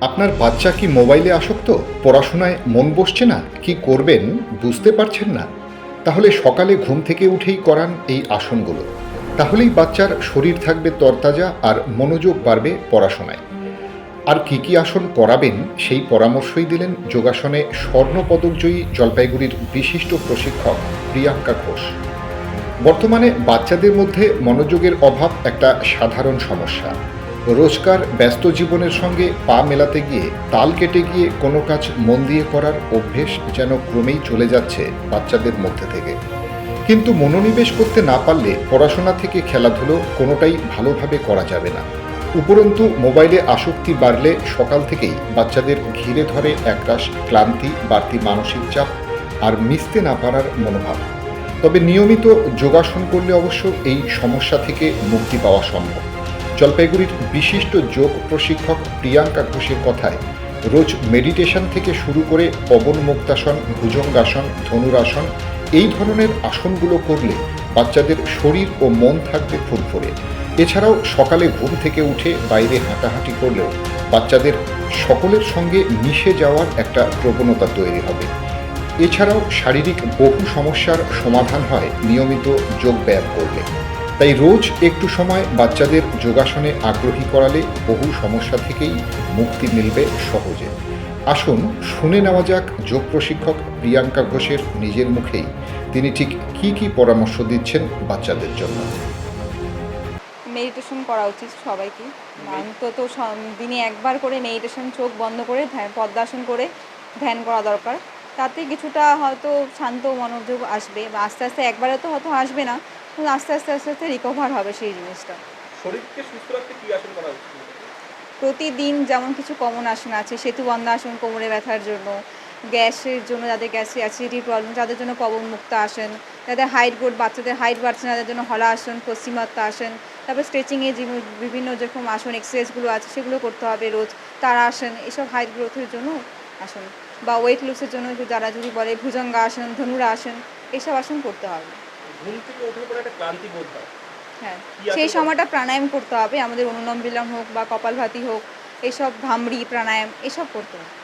আপনার বাচ্চা কি মোবাইলে আসক্ত? পড়াশোনায় মন বসছে না? কি করবেন? বুঝতে পারছেন না। তাহলে সকালে ঘুম থেকে উঠেই করান এই আসনগুলো। তাহলেই বাচ্চার শরীর থাকবে তরতাজা আর মনোযোগ বাড়বে পড়াশোনায়। আর কি কি আসন করাবেন সেই পরামর্শই দিলেন যোগাসনে স্বর্ণপদকজয়ী জলপাইগুড়ির বিশিষ্ট প্রশিক্ষক প্রিয়াঙ্কা ঘোষ। বর্তমানে বাচ্চাদের মধ্যে মনোযোগের অভাব একটা সাধারণ সমস্যা। রোজকার, ব্যস্ত জীবনের সঙ্গে পা মেলাতে গিয়ে তাল কেটে গিয়ে কোনো কাজ মন দিয়ে করার অভ্যেস যেন ক্রমেই চলে যাচ্ছে বাচ্চাদের মধ্যে থেকে। কিন্তু মনোনিবেশ করতে না পারলে পড়াশোনা থেকে খেলাধুলো কোনোটাই ভালোভাবে করা যাবে না। উপরন্তু, মোবাইলে আসক্তি বাড়লে সকাল থেকেই বাচ্চাদের ঘিরে ধরে একরাশ ক্লান্তি, বাড়তি মানসিক চাপ আর মিশতে না পারার মনোভাব। তবে নিয়মিত যোগাসন করলে অবশ্য এই সমস্যা থেকে মুক্তি পাওয়া সম্ভব। জলপাইগুড়ির বিশিষ্ট যোগ প্রশিক্ষক প্রিয়াঙ্কা ঘোষের কথায় রোজ মেডিটেশন থেকে শুরু করে পবন মুক্তাসন, ভুজঙ্গাসন, ধনুরাসন এই ধরনের আসনগুলো করলে বাচ্চাদের শরীর ও মন থাকবে ফুরফুরে। এছাড়াও সকালে ঘুম থেকে উঠে বাইরে হাঁটাহাঁটি করলেও বাচ্চাদের সকলের সঙ্গে মিশে যাওয়ার একটা প্রবণতা তৈরি হবে। এছাড়াও শারীরিক বহু সমস্যার সমাধান হয় নিয়মিত যোগ ব্যায়াম করলে। তাই রোজ একটু সময় বাচ্চাদের যোগাসনে আগ্রহী করালে বহু সমস্যা থেকেই মুক্তি মিলবে সহজে। আসুন শুনে নেওয়া যাক যোগ প্রশিক্ষক প্রিয়াঙ্কা ঘোষের নিজের মুখেই তিনি ঠিক কী কী পরামর্শ দিচ্ছেন বাচ্চাদের জন্য। মেডিটেশন করা উচিত সবাইকে। অন্তত দিনে একবার করে মেডিটেশন চোখ বন্ধ করে ধ্যান, পদ্মাসন করে ধ্যান করা দরকার। তাতে কিছুটা হয়তো শান্ত মনোযোগ আসবে বা আস্তে আস্তে একবারে তো হয়তো আসবে না আস্তে আস্তে আস্তে আস্তে রিকভার হবে সেই জিনিসটা। শরীরকে সুস্থ রাখতে কি আসন করা উচিত? প্রতিদিন যেমন কিছু কমন আসন আছে সেতু আসন কোমরে ব্যথার জন্য গ্যাসের জন্য যাদের গ্যাসে অ্যাসিডিটি প্রবলেম তাদের জন্য পবন মুক্ত আসন যাদের হাইট গ্রোথ বাচ্চাদের হাইট বাড়ছে না তাদের জন্য হলা আসন পশ্চিমাত্মা আসন তারপর স্ট্রেচিংয়ে যে বিভিন্ন যেরকম আসন এক্সারসাইজগুলো আছে সেগুলো করতে হবে রোজ তারা আসন এসব হাইট গ্রোথের জন্য আসন। বা ওয়েট লুসের জন্য যারা যদি বলে ভুজঙ্গা আসন ধনুরা আসন এসব আসন করতে হবে। ঘুম থেকে ওঠার পরে একটা ক্লান্তি বোধ হয়। হ্যাঁ সেই সময়টা প্রাণায়াম করতে হবে। আমাদের অনুলম বিলম হোক বা কপালভাতি হোক এইসব ভামড়ি প্রাণায়াম এসব করতে হবে।